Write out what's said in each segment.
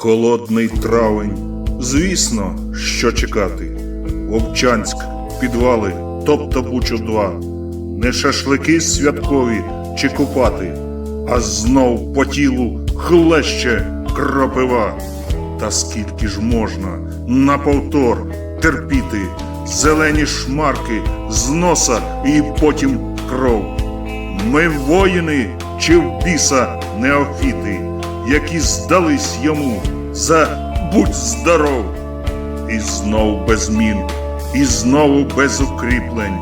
Холодний травень. Звісно, що чекати. Вовчанськ, підвали, тобто Бучу 2. Не шашлики святкові чи купати, а знов по тілу хлеще кропива. Та скільки ж можна на повтор терпіти зелені шмарки з носа і потім кров. Ми воїни чи в біса неофіти, які здались йому за будь здоров. І знов без змін, і знову без укріплень.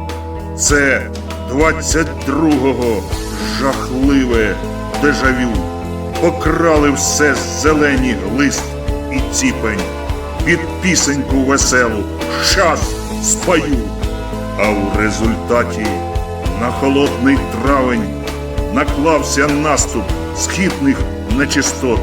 Це 22-го жахливе дежавю. Покрали все зелені лист і ціпень. Під пісеньку веселу щас спою. А в результаті на холодний травень наклався наступ східних нечистот.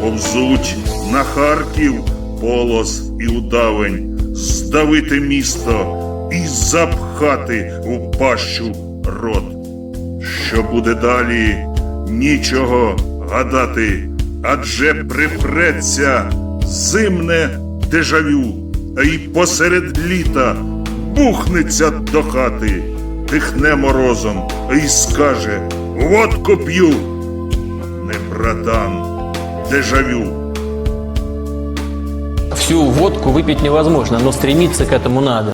Повзуть на Харків полос і удавень, здавити місто і запхати в пащу рот. Що буде далі, нічого гадати, адже припреться зимне дежавю, а й посеред літа бухнеться до хати, дихне морозом і скаже Водку п'ю. Не братан, дежавю. Всю водку выпить невозможно, но стремиться к этому надо.